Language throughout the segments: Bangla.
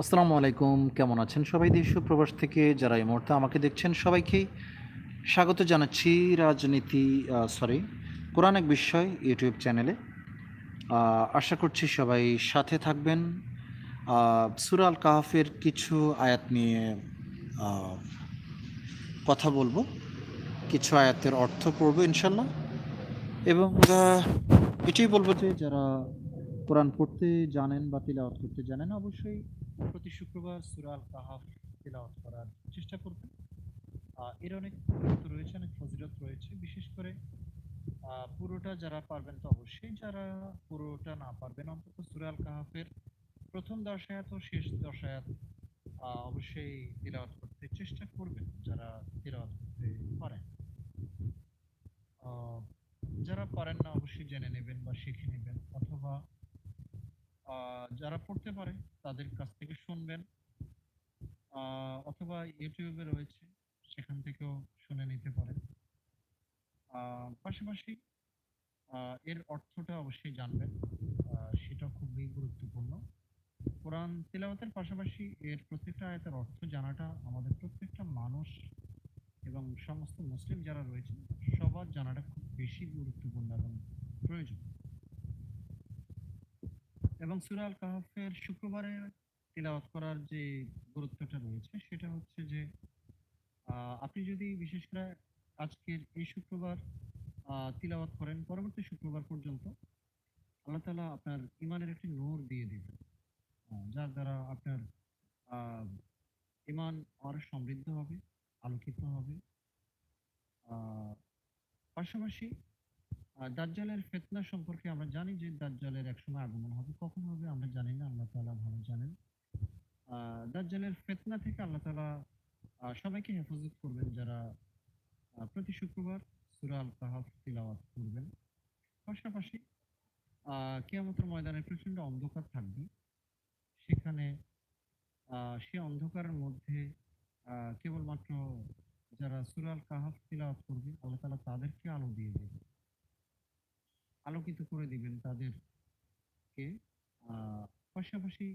আসসালামু আলাইকুম। কেমন আছেন সবাই? দেশ প্রবাস থেকে যারা এই মুহূর্তে আমাকে দেখছেন সবাইকেই স্বাগত জানাচ্ছি রাজনীতি সরি কোরআন এক বিষয় ইউটিউব চ্যানেলে। আশা করছি সবাই সাথে থাকবেন। আহ, সূরা আল কাহাফের কিছু আয়াত নিয়ে কথা বলব। কিছু আয়াতের অর্থ পড়ব ইনশাল্লাহ এবং এটাই বলব যে যারা কোরআন পড়তে জানেন বা তিলাওয়াত করতে জানেন অবশ্যই প্রতি শুক্রবার সূরা আল কাহাফ তিলাওয়াত করার চেষ্টা করবেন। এর অনেক রয়েছে অনেক ফজিলত রয়েছে। বিশেষ করে পুরোটা যারা পারবেন তো অবশ্যই যারা পুরোটা না পারবেন অন্তত সূরা আল কাহাফের প্রথম দশ আয়াত ও শেষ দশ আয়াত আহ, অবশ্যই তিলাওয়াত করতে চেষ্টা করবেন যারা তিলাওয়াত করতে পারেন। যারা পারেন না অবশ্যই জেনে নেবেন বা শিখে নেবেন অথবা যারা পড়তে পারে, তাদের কাছ থেকে শুনবেন। অথবা ইউটিউবে রয়েছে, সেখান থেকেও শুনে নিতে পারেন। পাশাপাশি এর অর্থটা অবশ্যই জানবেন। সেটা খুবই গুরুত্বপূর্ণ। কোরআন তেলাওয়াতের পাশাপাশি এর প্রত্যেকটা আয়াতের অর্থ জানাটা আমাদের প্রত্যেকটা মানুষ এবং সমস্ত মুসলিম যারা রয়েছে সবার জানাটা খুব বেশি গুরুত্বপূর্ণ এবং প্রয়োজন। এবং সূরা আল কাহাফের শুক্রবারে তিলাওয়াত করার যে গুরুত্বটা রয়েছে, সেটা হচ্ছে যে আপনি যদি বিশেষ করে আজকের এই শুক্রবার তিলাওয়াত করেন, পরবর্তী শুক্রবার পর্যন্ত আল্লাহ তাআলা আপনার ইমানের একটি নূর দিয়ে দিবেন। যার দ্বারা আপনার ইমান আরও সমৃদ্ধ হবে, আলোকিত হবে। পাশাপাশি দাজ্জালের ফিতনা সম্পর্কে আমরা জানি যে দাজ্জালের একসময় আগমন হবে। কখন হবে আমরা জানি না আল্লাহ তাআলা ভালো জানেন। দাজ্জালের ফিতনা থেকে আল্লাহ আহ, সবাইকে হেফাজত করবেন যারা প্রতি শুক্রবার সূরা আল কাহাফ তিলাওয়াত করবেন। পাশাপাশি কিয়ামতের ময়দানে প্রচণ্ড অন্ধকার থাকবে। সেখানে সে অন্ধকারের মধ্যে কেবলমাত্র যারা সূরা আল কাহাফ তিলাওয়াত করবে আল্লাহ তাআলা তাদেরকে আলো দিয়ে দেবেন। আলোকিত করে দিবেন তাদেরকে। পাশাপাশি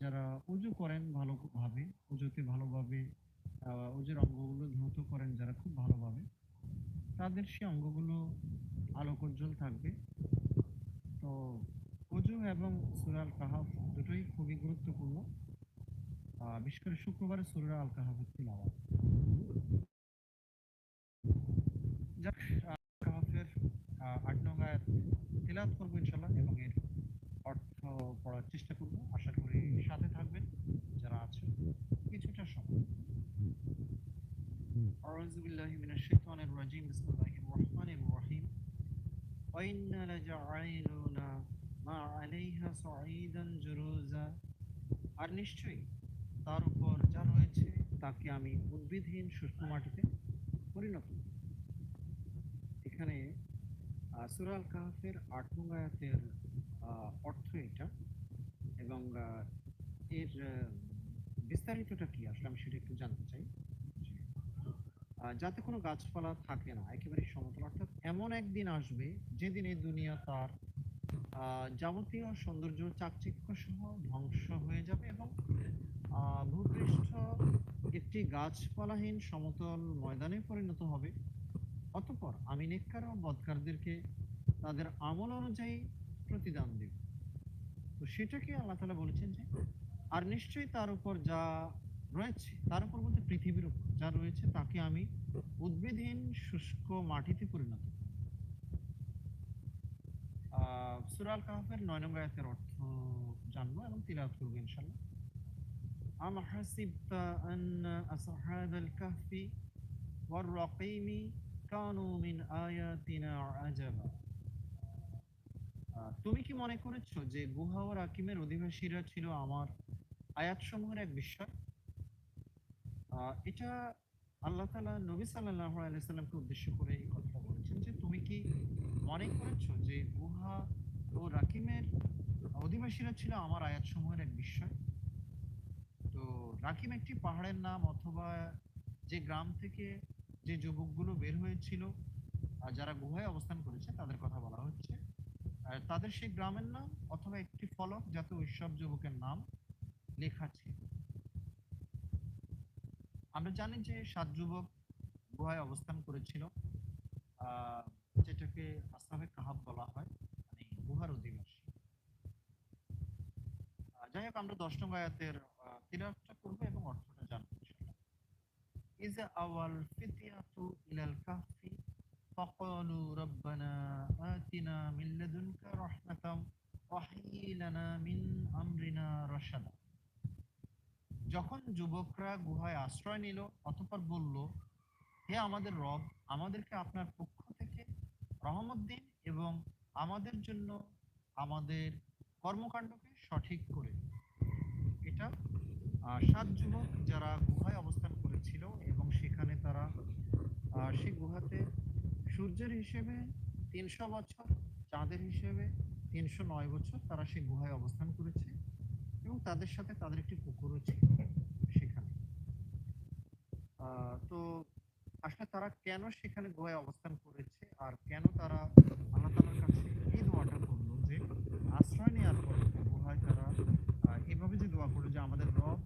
যারা উজু করেন ভালোভাবে উজুতে ভালোভাবে উজুর অঙ্গগুলো ধৌত করেন যারা খুব ভালোভাবে, তাদের সে অঙ্গগুলো আলোকোজ্জ্বল থাকবে। তো উজু এবং সূরা আল কাহাফ দুটোই খুবই গুরুত্বপূর্ণ। বিশেষ করে শুক্রবারে সূরা আল কাহাফের তিলাওয়াত। যাক কাহাফের আয়াত তিলাওয়াত করবো ইনশাল্লাহ এবং এর অর্থ পড়ার চেষ্টা করব আশা করি সাথে থাকবেন যারা আছেন কিছুটা সময় أعوذ بالله من الشيطان الرجيم بسم الله الرحمن الرحيم وإنا لجعلون ما عليها صعيدا جروزا আর নিশ্চয়ই তার উপর যা রয়েছে তাকে আমি উদ্ভিদহীন শুষ্ক মাটিতে পরিণত করব। এখানে আহ, সূরা আল কাহাফের আট অর্থ এটা এবং এর বিস্তারিতটা কি? আসলে আমি সেটা একটু জানতে চাই। যাতে কোনো গাছপালা থাকে না একেবারে সমতল। অর্থাৎ এমন একদিন আসবে যেদিন এই দুনিয়া তার যাবতীয় সৌন্দর্য চাকচিক্য সহ ধ্বংস হয়ে যাবে এবং ভূপৃষ্ঠ একটি গাছপালাহীন সমতল ময়দানে পরিণত হবে। অতঃপর আমি নেককার ও বদকারদেরকে তাদের আমল অনুযায়ী প্রতিদান দেব তো সেটাকে আল্লাহ তাআলা বলেছেন যে আর নিশ্চয়ই তার উপর যা রয়েছে তার উপর বলতে পৃথিবীর উপর যা রয়েছে তাকে আমি উদ্ভিদহীন শুষ্ক মাটিতে পরিণত করব। আহ, সূরা আল কাহাফের নয় নম্বর আয়াতের অর্থ জানব এবং তিলাওয়াত করব ইনশাআল্লাহ আম হাসিবতা আন্না আসহাবাল কাহফি ওয়ার রাকিমি কানু মিন আয়াতিনা আজাবা। তুমি কি মনে করেছ যে গুহা ও রাকিমের অধিবাসীরা ছিল আমার আয়াতসমূহের এক বিস্ময় এটা আল্লাহ তাআলা নবী সাল্লাল্লাহু আলাইহি সাল্লামকে উদ্দেশ্য করে এই কথা বলেছেন যে তুমি কি মনে করেছ যে গুহা ও রাকিমের অধিবাসীরা ছিল আমার আয়াতসমূহের এক বিস্ময় তো রাকিম একটি পাহাড়ের নাম অথবা যে গ্রাম থেকে যে যুবকগুলো বের হয়েছিল আর যারা গুহায় অবস্থান করেছে, তাদের কথা বলা হচ্ছে। আর তাদের সেই গ্রামের নাম অথবা একটি ফলক যাতে ওইসব যুবকের নাম লেখা ছিল আমরা জানি যে সাত যুবক গুহায় অবস্থান করেছিল। যেটাকে আসামে কাহাব বলা হয় মানে গুহার অধিবাসী। যাই হোক, আমরা দশ নং আয়াতের তিরাটটা করব এবং অর্থটা জানব ইনশাআল্লাহ। ইজা আওয়াল ফিতিয়াতু ইলাল কাহফি فقالوا ربنا آتنا من لدنك رحمة وهيئ لنا من أمرنا رشدا যখন যুবকরা গুহায় আশ্রয় নিল অতঃপর বলল হে আমাদের রব আমাদেরকে আপনার পক্ষ থেকে রহমত দিন এবং আমাদের জন্য আমাদের কর্মকাণ্ডকে সঠিক করে দিন। এটা আহ, সাত যুবক যারা গুহায় অবস্থান করেছিল এবং সেখানে তারা সেই গুহাতে সূর্যের হিসেবে তিনশো বছর, চাঁদের হিসেবে তিনশো নয় বছর তারা সেই গুহায় অবস্থান করেছে এবং তাদের সাথে তাদের একটি পুকুরও ছিল সেখানে। তো আসলে তারা কেন সেখানে গুহায় অবস্থান করেছে আর কেন তারা আল্লাহ তালার কাছে এই দোয়াটা করল যে আশ্রয় নেওয়ার পর গুহায় তারা আহ, এভাবে যে দোয়া করল যে আমাদের রব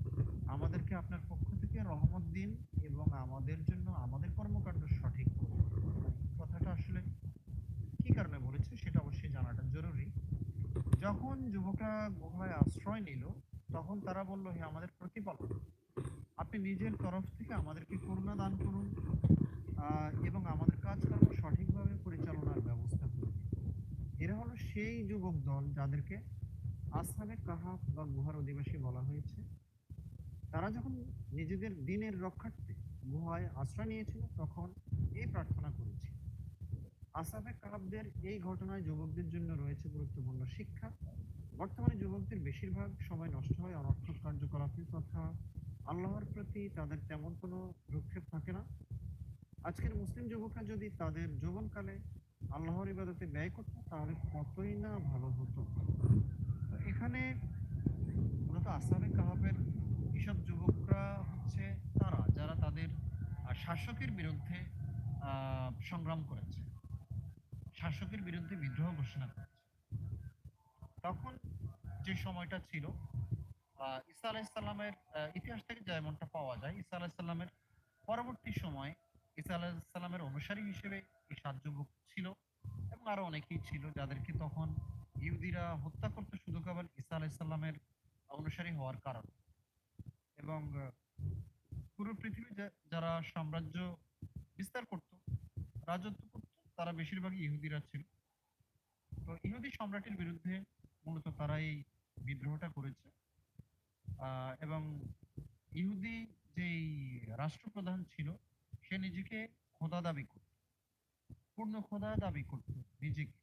আমাদেরকে আপনার পক্ষ থেকে রহমত দিন এবং আমাদের জন্য আমাদের কর্মকাণ্ড সঠিক করুন কথাটা আসলে কি কারণে বলেছে সেটা অবশ্যই জানাটা জরুরি যুবকরা গুহায় আশ্রয় নিল, তখন তারা বলল, হে আমাদের প্রতিপালক, আপনি নিজের তরফ থেকে আমাদেরকে করুণা দান করুন এবং আমাদের কাজকর্ম সঠিকভাবে পরিচালনার ব্যবস্থা করুন। এরা হলো সেই যুবক দল যাদেরকে আসামে কাহাফ বা গুহার অধিবাসী বলা হয়েছে। তারা যখন নিজেদের দিনের রক্ষার্থে গুহায় আশ্রয় নিয়েছিল, তখন এই প্রার্থনা করেছে। আসামে কাহাবদের এই ঘটনায় যুবকদের জন্য রয়েছে গুরুত্বপূর্ণ শিক্ষা। বর্তমানে যুবকদের বেশিরভাগ সময় নষ্ট হয় অনর্থক কার্যকলাপে, তথা আল্লাহর প্রতি তাদের তেমন কোনো ভ্রুক্ষেপ থাকে না। আজকের মুসলিম যুবকরা যদি তাদের যৌবনকালে আল্লাহর ইবাদতে ব্যয় করত, তাহলে কতই না ভালো হতো। এখানে মূলত আসামে কাহাবের এসব যুবকরা হচ্ছে তারা, যারা তাদের শাসকের বিরুদ্ধে সংগ্রাম করেছে। শাসকের বিরুদ্ধে বিদ্রোহ ঘোষণা করেছে। তখন যে সময়টা ছিল ঈসা আলাইসাল্লামের ইতিহাস থেকে যেমনটা পাওয়া যায়, ঈসা আলাইসাল্লামের পরবর্তী সময় ঈসা আলাইসাল্লামের অনুসারী হিসেবে এই সাত যুবক ছিল এবং আরও অনেকেই ছিল যাদেরকে তখন ইহুদিরা হত্যা করতে শুধু কেবল ঈসা আলাইসাল্লামের অনুসারী হওয়ার কারণে। এবং পুরো পৃথিবী যারা সাম্রাজ্য বিস্তার করত, রাজত্ব করত, তারা বেশিরভাগই ইহুদিরা ছিল। তো ইহুদি সম্রাটের বিরুদ্ধে মূলত তারা এই বিদ্রোহটা করেছে। এবং ইহুদি যেই রাষ্ট্রপ্রধান ছিল, সে নিজেকে খোদা দাবি করত। পূর্ণ খোদা দাবি করত নিজেকে।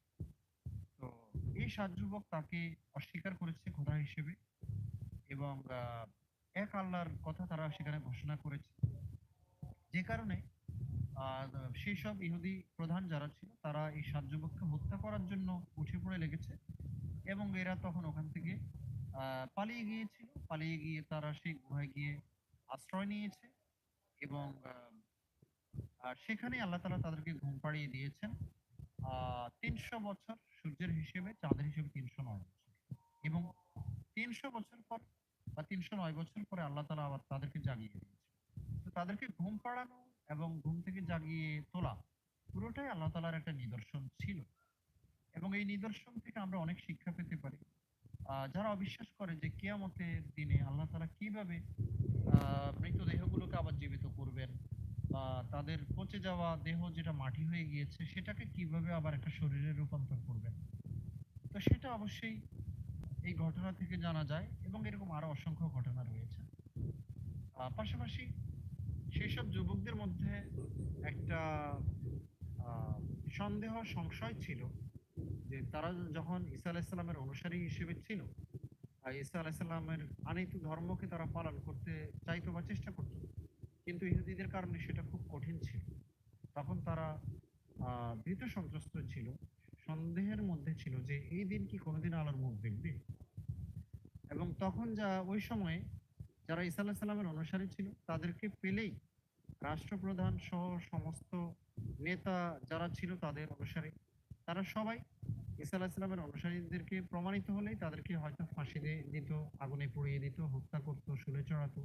তো এই সাত যুবক তাকে অস্বীকার করেছে খোদা হিসেবে এবং এক আল্লাহর কথা তারা সেখানে ঘোষণা করেছে। যে কারণে সেই সব ইহুদি প্রধান যারা ছিল, তারা এই সাত যুবককে হত্যা করার জন্য উঠে পড়ে লেগেছে। এবং এরা তখন ওখান থেকে পালিয়ে গিয়েছিল। পালিয়ে গিয়ে তারা সেই গুহায় গিয়ে আশ্রয় নিয়েছে এবং সেখানে আল্লাহ তালা তাদেরকে ঘুম পাড়িয়ে দিয়েছেন। তিনশো বছর সূর্যের হিসেবে, চাঁদের হিসেবে তিনশো নয় বছর। এবং তিনশো বছর পর বা তিনশো নয় বছর পরে আল্লাহ তালা আবার তাদেরকে জাগিয়ে দিয়েছে তো তাদেরকে ঘুম পাড়ানো এবং ঘুম থেকে জাগিয়ে তোলা পুরোটাই আল্লাহ তালার একটা নিদর্শন ছিল। এবং এই নিদর্শন থেকে আমরা অনেক শিক্ষা পেতে পারি। যারা অবিশ্বাস করে যে কেয়ামতের দিনে আল্লাহ তালা কীভাবে মৃতদেহগুলোকে আবার জীবিত করবেন বা তাদের পচে যাওয়া দেহ যেটা মাটি হয়ে গিয়েছে সেটাকে কীভাবে আবার একটা শরীরে রূপান্তর করবেন। তো সেটা অবশ্যই এই ঘটনা থেকে জানা যায় এবং এরকম আরও অসংখ্য ঘটনা রয়েছে। পাশাপাশি সেসব যুবকদের মধ্যে একটা সন্দেহ, সংশয় ছিল যে তারা যখন ঈসা আলাইসাল্লামের অনুসারী হিসেবে ছিল, আর ঈসা আলাইসাল্লামের আনিত ধর্মকে তারা পালন করতে চাইতো বা চেষ্টা করতো, কিন্তু ইহুদিদের কারণে সেটা খুব কঠিন ছিল। তখন তারা ভীত সন্ত্রস্ত ছিল, সন্দেহের মধ্যে ছিল যে এই দিন কি কোনোদিন আলোর মুখ দেখবে? এবং তখন যা, ওই সময়ে যারা ঈসা আলাহ সাল্লামের অনুসারী ছিল, তাদেরকে পেলেই রাষ্ট্রপ্রধান সহ সমস্ত নেতা যারা ছিল তাদের অনুসারী, তারা সবাই ঈসা আলাহিসাল্লামের অনুসারীদেরকে প্রমাণিত হলেই তাদেরকে হয়তো ফাঁসি দিত, আগুনে পুড়িয়ে দিত, হত্যা করতো, শুলে চড়াতো,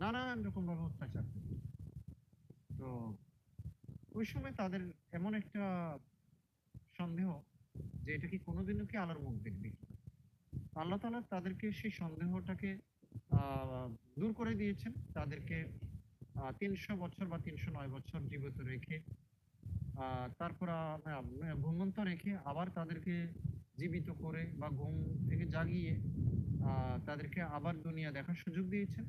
নানান রকম ভাবে অত্যাচার করত। তো ওই সময় তাদের এমন একটা সন্দেহ যে এটা কি কোনোদিনও কি আলোর মুখ দেখবে? আল্লাহ তাআলা তাদেরকে সেই সন্দেহটাকে দূর করে দিয়েছেন। তাদেরকে তিনশো বছর বা তিনশো নয় বছর জীবিত রেখে তারপর আহ, ঘুমন্ত রেখে আবার তাদেরকে জীবিত করে বা ঘুম থেকে জাগিয়ে তাদেরকে আবার দুনিয়া দেখার সুযোগ দিয়েছেন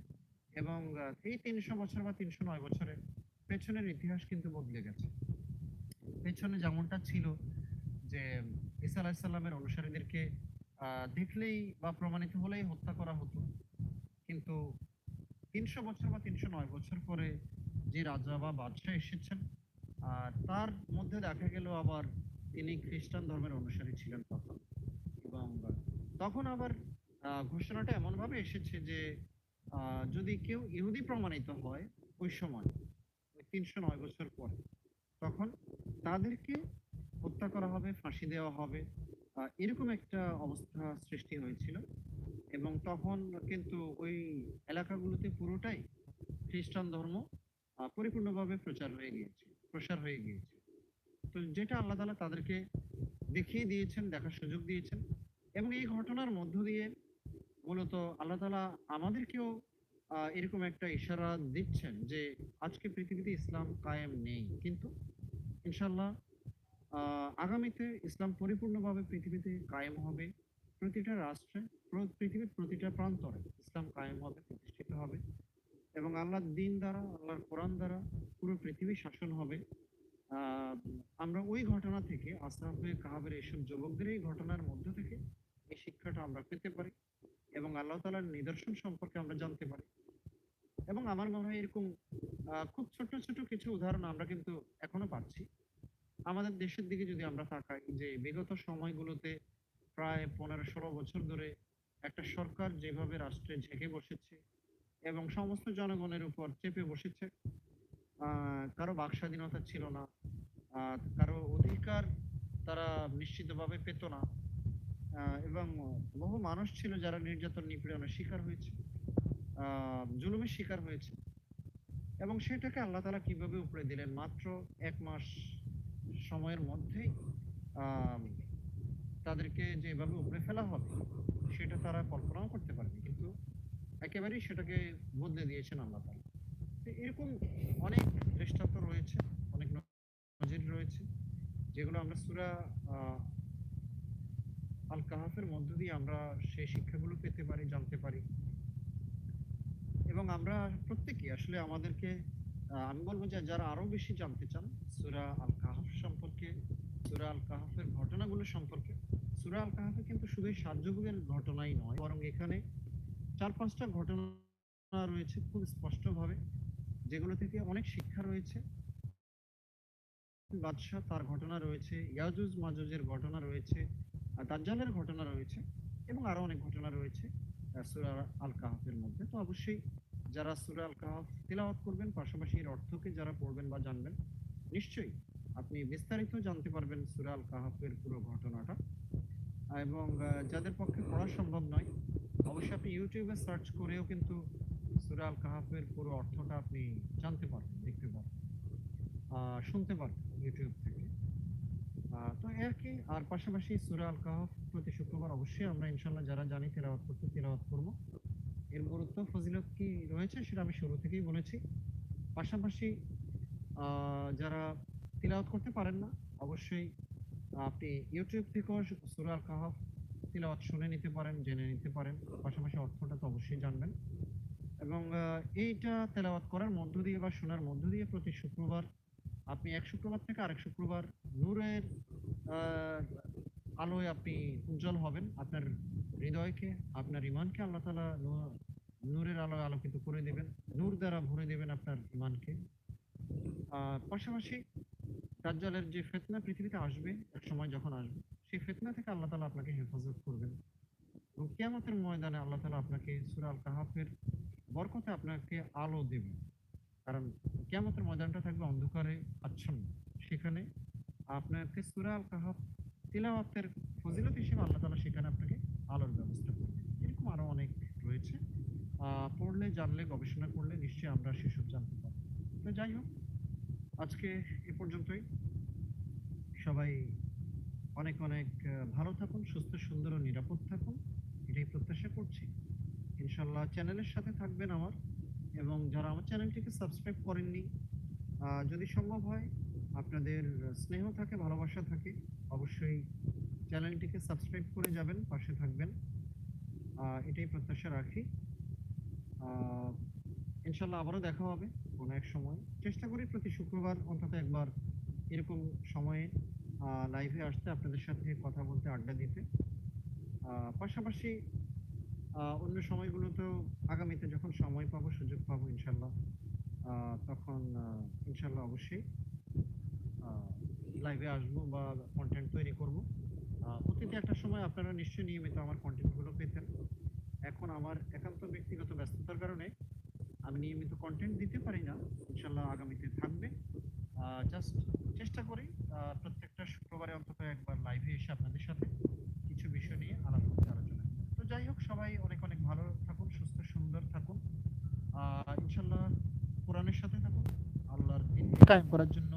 এবং এই তিনশো বছর বা তিনশো নয় বছরের পেছনের ইতিহাস কিন্তু বদলে গেছে। পেছনে যেমনটা ছিল যে ঈসা আলাহিসাল্লামের অনুসারীদেরকে দেখলেই বা প্রমাণিত হলেই হত্যা করা হতো। কিন্তু তিনশো বছর বা তিনশো নয় বছর পরে যে রাজা বা বাদশাহ এসেছেন আর তার মধ্যে দেখা গেল আবার তিনি খ্রিস্টান ধর্মের অনুসারী ছিলেন তখন। এবং তখন আবার ঘোষণাটা এমনভাবে এসেছে যে যদি কেউ ইহুদি প্রমাণিত হয় ওই সময় ওই তিনশো নয় বছর পরে, তখন তাদেরকে হত্যা করা হবে, ফাঁসি দেওয়া হবে এরকম একটা অবস্থা সৃষ্টি হয়েছিল। এবং তখন কিন্তু ওই এলাকাগুলোতে পুরোটাই খ্রিস্টান ধর্ম পরিপূর্ণভাবে প্রচার হয়ে গিয়েছে প্রসার হয়ে গিয়েছে। তো যেটা আল্লাহ তাআলা তাদেরকে দেখিয়ে দিয়েছেন, দেখার সুযোগ দিয়েছেন এবং এই ঘটনার মধ্য দিয়ে মূলত আল্লাহ তাআলা আমাদেরকেও এরকম একটা ইশারা দিচ্ছেন যে আজকে পৃথিবীতে ইসলাম কায়েম নেই। কিন্তু ইনশাল্লাহ আগামীতে ইসলাম পরিপূর্ণভাবে পৃথিবীতে কায়েম হবে। প্রতিটা রাষ্ট্রে পৃথিবীর প্রতিটা প্রান্তরে ইসলাম কায়েম হবে, প্রতিষ্ঠিত হবে। এবং আল্লাহর দিন দ্বারা, আল্লাহর কোরআন দ্বারা পুরো পৃথিবী শাসন হবে। আমরা ওই ঘটনা থেকে, আশরাফে কাহাবের এইসব যুবকদের এই ঘটনার মধ্য থেকে এই শিক্ষাটা আমরা পেতে পারি এবং আল্লাহ তাআলার নিদর্শন সম্পর্কে আমরা জানতে পারি। এবং আমার মনে হয় এরকম খুব ছোট ছোট কিছু উদাহরণ আমরা কিন্তু এখনও পাচ্ছি। আমাদের দেশের দিকে যদি আমরা তাকাই, যে বিগত সময়গুলোতে প্রায় পনেরো, ষোলো বছর ধরে একটা সরকার যেভাবে রাষ্ট্রে ঝেঁকে বসেছে এবং সমস্ত জনগণের উপর চেপে বসেছে। কারও বাক স্বাধীনতা ছিল না। কারও অধিকার তারা নিশ্চিতভাবে পেত না। এবং বহু মানুষ ছিল যারা নির্যাতন নিপীড়নের শিকার হয়েছে। জুলুমের শিকার হয়েছে। এবং সেটাকে আল্লাহ তালা কীভাবে উপরে দিলেন? মাত্র এক মাস সময়ের মধ্যেই তাদেরকে যেভাবে উপরে ফেলা হবে, সেটা তারা কল্পনাও করতে কিন্তু একেবারেই সেটাকে বদলে দিয়েছেন আল্লাহ তাআলা। তো এরকম অনেক দৃষ্টান্ত রয়েছে, অনেক নজির রয়েছে, যেগুলো আমরা সূরা আল কাহাফের মধ্য দিয়ে আমরা সেই শিক্ষাগুলো পেতে পারি, জানতে পারি। এবং আমরা প্রত্যেকে আসলে আমাদেরকে আমি বলব যে যারা আরও বেশি জানতে চান সুরা আল কাহাফ সম্পর্কে, সুরা আল কাহাফের ঘটনাগুলো সম্পর্কে, সুরা আল কাহাফে কিন্তু শুধু সাত যুগের ঘটনাই নয়, বরং এখানে চার পাঁচটা ঘটনা রয়েছে খুব স্পষ্টভাবে, যেগুলো থেকে অনেক শিক্ষা রয়েছে। বাদশাহ তার ঘটনা রয়েছে, ইয়াজুজ মাজুজের ঘটনা রয়েছে দাজ্জালের ঘটনা রয়েছে, এবং আরও অনেক ঘটনা রয়েছে সূরা আল কাহাফের মধ্যে। তো অবশ্যই যারা সূরা আল কাহাফ তেলাওয়াত করবেন, পাশাপাশি এর অর্থকে যারা পড়বেন বা জানবেন, নিশ্চয়ই আপনি বিস্তারিত জানতে পারবেন সূরা আল কাহাফের পুরো ঘটনাটা। এবং যাদের পক্ষে পড়া সম্ভব নয় অবশ্যই আপনি ইউটিউবে সার্চ করেও কিন্তু সূরা আল কাহাফের পুরো অর্থটা আপনি জানতে পারবেন, দেখতে পারবেন। শুনতে পারবেন ইউটিউব থেকে। তো আর কি? আর পাশাপাশি সূরা আল কাহাফ প্রতি শুক্রবার অবশ্যই আমরা ইনশাল্লাহ যারা জানি তেলাওয়াত করতে তেলাওয়াত করব। এর গুরুত্ব, ফজিলত কি রয়েছে সেটা আমি শুরু থেকেই বলেছি। পাশাপাশি যারা তিলাওয়াত করতে পারেন না, অবশ্যই আপনি ইউটিউব থেকেও সূরা আল কাহাফ তিলাওয়াত শুনে নিতে পারেন, জেনে নিতে পারেন। পাশাপাশি অর্থটা তো অবশ্যই জানবেন। এবং এইটা তেলাওয়াত করার মধ্য দিয়ে বা শোনার মধ্য দিয়ে প্রতি শুক্রবার আপনি এক শুক্রবার থেকে আরেক শুক্রবার নূরের আলোয় আপনি উজ্জ্বল হবেন। আপনার হৃদয়কে, আপনার ইমানকে আল্লাহ তাআলা নূ- নূরের আলোয় আলোকিত করে দেবেন। নূর দ্বারা ভরে দেবেন আপনার ইমানকে আর পাশাপাশি দাজ্জালের যে ফিতনা পৃথিবীতে আসবে, এক সময় যখন আসবে সেই ফিতনা থেকে আল্লাহ তাআলা আপনাকে হেফাজত করবেন। এবং কিয়ামতের ময়দানে আল্লাহ তাআলা আপনাকে সূরা আল কাহাফের বরকতে আপনাকে আলো দেবেন কারণ কিয়ামতের ময়দানটা থাকবে অন্ধকারে আচ্ছন্ন। সেখানে আপনাকে সূরা আল কাহাফ তিলাওয়াতের ফজিলত হিসেবে আল্লাহ তাআলা সেখানে আপনাকে আলোর ব্যবস্থা করবে এরকম আরও অনেক রয়েছে। পড়লে, জানলে, গবেষণা করলে নিশ্চয়ই আমরা সেসব জানতে পারব। তো যাই হোক, আজকে এ পর্যন্তই। সবাই অনেক অনেক ভালো থাকুন, সুস্থ, সুন্দর ও নিরাপদ থাকুন। এটাই প্রত্যাশা করছি। ইনশাল্লাহ চ্যানেলের সাথে থাকবেন আমার এবং যারা আমার চ্যানেলটিকে সাবস্ক্রাইব করেননি যদি সম্ভব হয়, আপনাদের স্নেহ থাকে, ভালোবাসা থাকে, অবশ্যই চ্যানেলটিকে সাবস্ক্রাইব করে যাবেন, পাশে থাকবেন। এটাই প্রত্যাশা রাখি। ইনশাল্লাহ আবারও দেখা হবে কোনো এক সময়। চেষ্টা করি প্রতি শুক্রবার অন্তত একবার এরকম সময়ে লাইভে আসতে আপনাদের সাথে কথা বলতে আড্ডা দিতে। পাশাপাশি অন্য সময়গুলোতেও আগামীতে যখন সময় পাবো, সুযোগ পাবো ইনশাল্লাহ তখন ইনশাল্লাহ অবশ্যই লাইভে আসব বা কন্টেন্ট তৈরি করব। অতীতে একটা সময় আপনারা নিশ্চয়ই নিয়মিত আমার কন্টেন্টগুলো পেতেন। এখন আমার একান্ত ব্যক্তিগত ব্যস্ততার কারণে আমি নিয়মিত কন্টেন্ট দিতে পারি না। ইনশাল্লাহ আগামীতে থাকবে। জাস্ট চেষ্টা করি আহ, প্রত্যেকটা শুক্রবারে অন্তত একবার লাইভে এসে আপনাদের সাথে কিছু বিষয় নিয়ে আলাপ করতে আলোচনা করি। তো যাই হোক সবাই অনেক অনেক ভালো থাকুন সুস্থ সুন্দর থাকুন আহ, ইনশাল্লাহ কোরআনের সাথে থাকুন আল্লাহর দিন কায়েম করার জন্য।